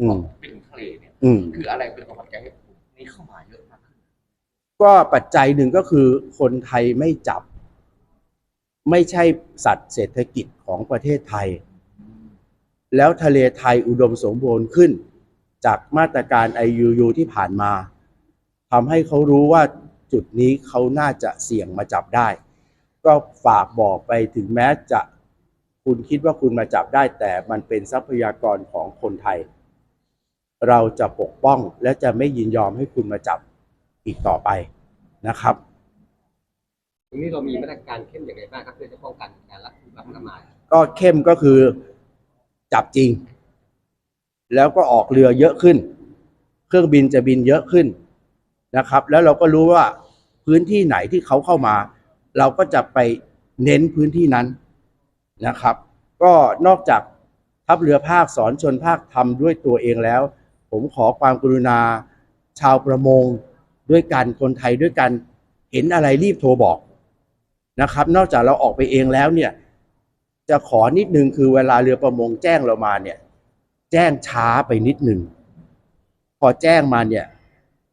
อืมเป็นทะเลเนี่ยอืม คืออะไรเป็นปัจจัยให้กลุ่มนี้เข้ามาเยอะมากขึ้นก็ปัจจัยหนึ่งก็คือคนไทยไม่จับ ไม่ใช่สัตว์เศรษฐกิจของประเทศไทย แล้วทะเลไทยอุดมสมบูรณ์ขึ้น จากมาตรการ IUU ที่ผ่านมาทำให้เขารู้ว่าจุดนี้เขาน่าจะเสี่ยงมาจับได้ ก็ฝากบอกไปถึงแม้จะคุณคิดว่าคุณมาจับได้ แต่มันเป็นทรัพยากรของคนไทย เราจะปกป้องและจะไม่ยินยอมให้คุณมาจับอีกต่อไปนะครับตรงนี้เรามีมาตรการเข้มอย่างไรบ้างครับเพื่อจะป้องกันการลักลักละมาก็เข้มก็คือจับจริง แล้วก็ออกเรือเยอะขึ้น เครื่องบินจะบินเยอะขึ้นนะครับ แล้วเราก็รู้ว่าพื้นที่ไหนที่เขาเข้ามา เราก็จะไปเน้นพื้นที่นั้นนะครับ ก็นอกจากทัพเรือภาคสอนชนภาคทำด้วยตัวเองแล้ว ผมขอความกรุณา ชาวประมงด้วยกันคนไทยด้วยกัน เห็นอะไรรีบโทรบอกนะครับ นอกจากเราออกไปเองแล้วเนี่ย จะขอนิดนึงคือเวลาเรือประมงแจ้งเรามาเนี่ย แจ้งช้าไปนิดนึงพอแจ้งมาเนี่ย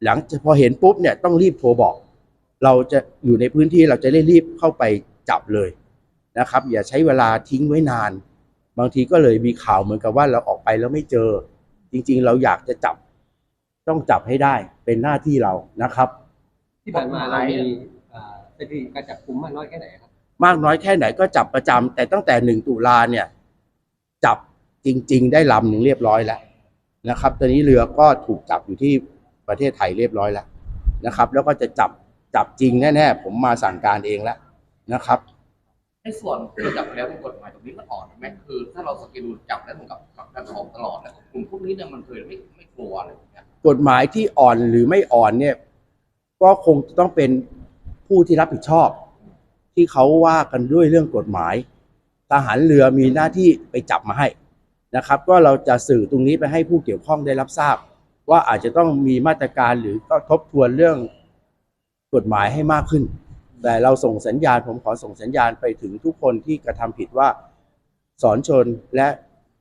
หลังพอเห็นปุ๊บเนี่ยต้องรีบโทรบอก เราจะอยู่ในพื้นที่เราจะได้รีบเข้าไปจับเลยนะครับ อย่าใช้เวลาทิ้งไว้นาน บางทีก็เลยมีข่าวเหมือนกับว่าเราออกไปแล้วไม่เจอ จริง ๆ เราอยากจะจับ ต้องจับให้ได้เป็นหน้าที่เรานะครับ ที่ผ่านมาเรามีเอ่อสถิติการจับกลุ่มมากน้อยแค่ไหนครับ มากน้อยแค่ไหนก็จับประจำแต่ตั้งแต่หนึ่งตุลาเนี่ย จับจริง ๆ ได้ลำหนึ่งเรียบร้อยแล้วนะครับ ตอนนี้เรือก็ถูกจับอยู่ที่ประเทศไทยเรียบร้อยแล้วนะครับ แล้วก็จะจับจับจริงแน่ๆผมมาสั่งการเองแล้วนะครับ ในส่วนที่จับแล้วในกฎหมายตรงนี้มันอ่อนไหมคือ ถ้าเราสกิลดูจับแล้วเหมือนกับ กับการออกตลอดแล้วกลุ่มพวกนี้เนี่ยมันเคยไม่ไม่กลัวอะไรอย่างเงี้ยกฎหมายที่อ่อนหรือไม่อ่อนเนี่ย ก็คงจะต้องเป็นผู้ที่รับผิดชอบ ที่เขาว่ากันด้วยเรื่องกฎหมาย ทหารเรือมีหน้าที่ไปจับมาให้นะครับ ก็เราจะสื่อตรงนี้ไปให้ผู้เกี่ยวข้องได้รับทราบ ว่าอาจจะต้องมีมาตรการหรือก็ทบทวนเรื่องกฎหมายให้มากขึ้น แต่เราส่งสัญญาณผมขอส่งสัญญาณไปถึงทุกคนที่กระทำผิดว่าสอนชนและ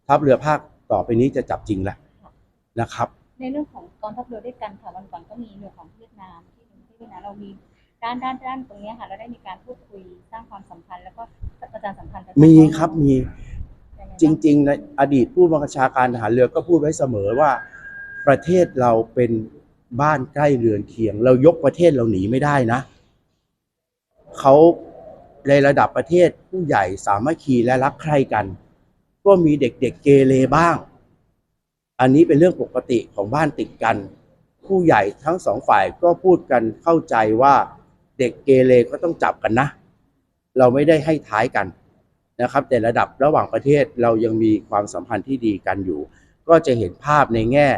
ทัพเรือภาคต่อไปนี้จะจับจริงแล้วนะครับ ในเรื่องของกองทัพเรือด้วยกันค่ะวันก่อนก็มีหน่วยของเวียดนามที่ที่เวียดนามเรามีด้านด้านด้านตรงเนี้ยค่ะเราได้มีการพูดคุยสร้างความสัมพันธ์แล้วก็ประชาสัมพันธ์กันมีครับมียังไงบ้างจริง ๆ ในอดีตผู้บัญชาการทหารเรือก็พูดไว้เสมอว่า ประเทศเราเป็นบ้านใกล้เรือนเคียง เรายกประเทศเราหนีไม่ได้นะเขาในระดับประเทศผู้ใหญ่สามัคคีและรักใคร่กัน ก็มีเด็กๆเกเรบ้าง อันนี้เป็นเรื่องปกติของบ้านติดกัน ผู้ใหญ่ทั้งสองฝ่ายก็พูดกันเข้าใจว่าเด็กเกเรก็ต้องจับกันนะ เราไม่ได้ให้ท้ายกันนะครับ แต่ระดับระหว่างประเทศเรายังมีความสัมพันธ์ที่ดีกันอยู่ ก็จะเห็นภาพในแง่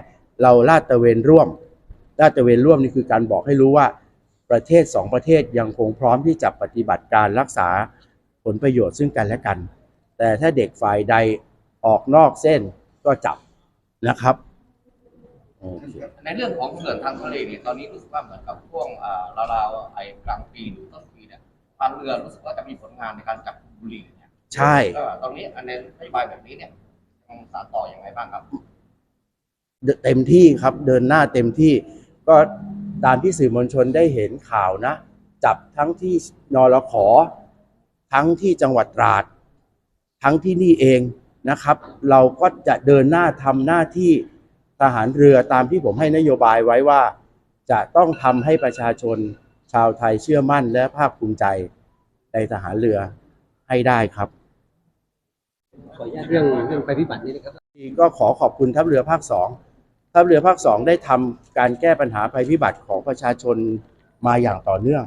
เราลาดตระเวนร่วมลาดตระเวนร่วมนี่คือการบอกให้รู้ว่าประเทศสองประเทศยังคงพร้อมที่จะปฏิบัติการรักษาผลประโยชน์ซึ่งกันและกัน แต่ถ้าเด็กฝ่ายใดออกนอกเส้นก็จับนะครับโอเคในเรื่องของเขื่อนทางทะเลเนี่ยตอนนี้รู้สึกว่าเหมือนกับช่วงอ่าราวๆไอ้กลางปีหรือต้นปีเนี่ยทางเรือรู้สึกว่าจะมีผลงานในการจับบุหรี่เนี่ยใช่ก็ตอนนี้อันในนโยบายแบบนี้เนี่ยทางสารต่ออย่างไรบ้างครับ เต็มที่ครับเดินหน้าเต็มที่ก็ตามที่สื่อมวลชนได้เห็นข่าวนะ จับทั้งที่นรขอทั้งที่จังหวัดตราด ทั้งที่นี่เองนะครับ เราก็จะเดินหน้าทำหน้าที่ทหารเรือตามที่ผมให้นโยบายไว้ว่า จะต้องทำให้ประชาชนชาวไทยเชื่อมั่นและภาคภูมิใจในทหารเรือให้ได้ครับขออนุญาตเรื่องเรื่องภัยพิบัตินี้นะครับก็ขอขอบคุณทัพเรือภาคสองทัพเรือภาคสองได้ทำการแก้ปัญหาภัยพิบัติของประชาชนมาอย่างต่อเนื่อง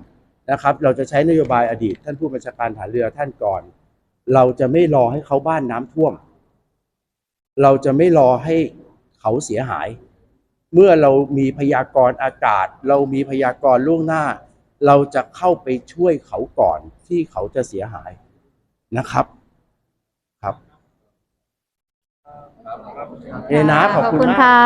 นะครับ เราจะใช้นโยบายอดีตท่านผู้บัญชาการทหารเรือท่านก่อน เราจะไม่รอให้เขาบ้านน้ำท่วม เราจะไม่รอให้เขาเสียหาย เมื่อเรามีพยากรณ์อากาศ เรามีพยากรณ์ล่วงหน้า เราจะเข้าไปช่วยเขาก่อนที่เขาจะเสียหายนะครับครับเอนะขอบขอบคุณคุณมากค่ะ